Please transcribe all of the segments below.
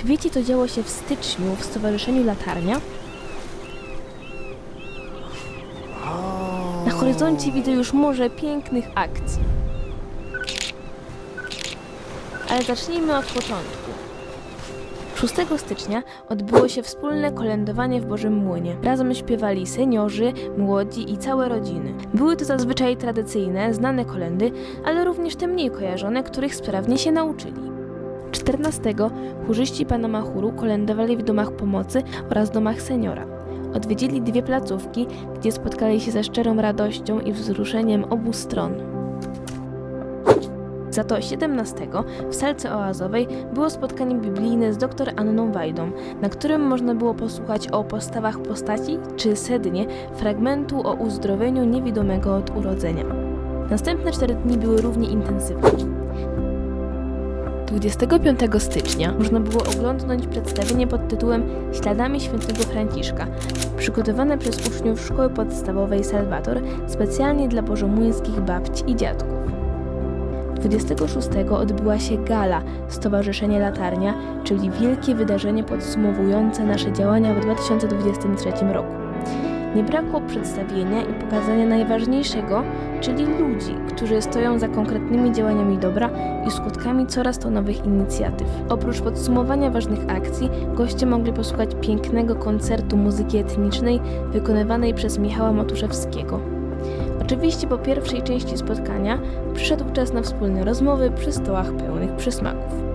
Czy wiecie, co działo się w styczniu w Stowarzyszeniu Latarnia? Na horyzoncie widzę już morze pięknych akcji. Ale zacznijmy od początku. 6 stycznia odbyło się wspólne kolędowanie w Bożym Młynie. Razem śpiewali seniorzy, młodzi i całe rodziny. Były to zazwyczaj tradycyjne, znane kolendy, ale również te mniej kojarzone, których sprawnie się nauczyli. 14 chórzyści pana Machuru kolędowali w domach pomocy oraz domach seniora. Odwiedzili dwie placówki, gdzie spotkali się ze szczerą radością i wzruszeniem obu stron. Za to 17 w salce oazowej było spotkanie biblijne z dr Anną Wajdą, na którym można było posłuchać o postawach postaci czy sednie fragmentu o uzdrowieniu niewidomego od urodzenia. Następne cztery dni były równie intensywne. 25 stycznia można było oglądnąć przedstawienie pod tytułem Śladami świętego Franciszka, przygotowane przez uczniów szkoły podstawowej Salwator specjalnie dla bożomuńskich babci i dziadków. 26 odbyła się gala Stowarzyszenie Latarnia, czyli wielkie wydarzenie podsumowujące nasze działania w 2023 roku. Nie brakło przedstawienia i pokazania najważniejszego, czyli ludzi, którzy stoją za konkretnymi działaniami dobra i skutkami coraz to nowych inicjatyw. Oprócz podsumowania ważnych akcji, goście mogli posłuchać pięknego koncertu muzyki etnicznej wykonywanej przez Michała Matuszewskiego. Oczywiście po pierwszej części spotkania przyszedł czas na wspólne rozmowy przy stołach pełnych przysmaków.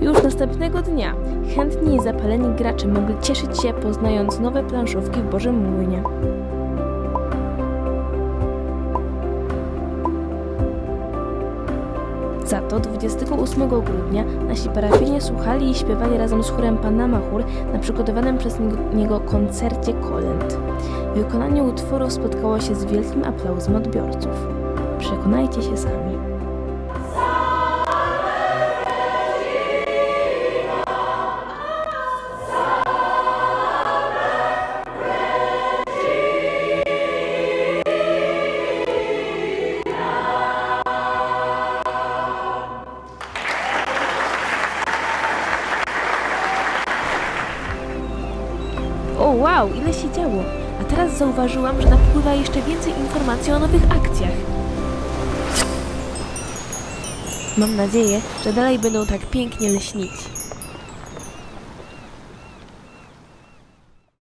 Już następnego dnia chętni i zapaleni gracze mogli cieszyć się poznając nowe planszówki w Bożym Młynie. Za to 28 grudnia nasi parafianie słuchali i śpiewali razem z chórem Pana Machur na przygotowanym przez niego koncercie kolęd. Wykonanie utworu spotkało się z wielkim aplauzem odbiorców. Przekonajcie się sami. O wow, ile się działo! A teraz zauważyłam, że napływa jeszcze więcej informacji o nowych akcjach. Mam nadzieję, że dalej będą tak pięknie leśnić.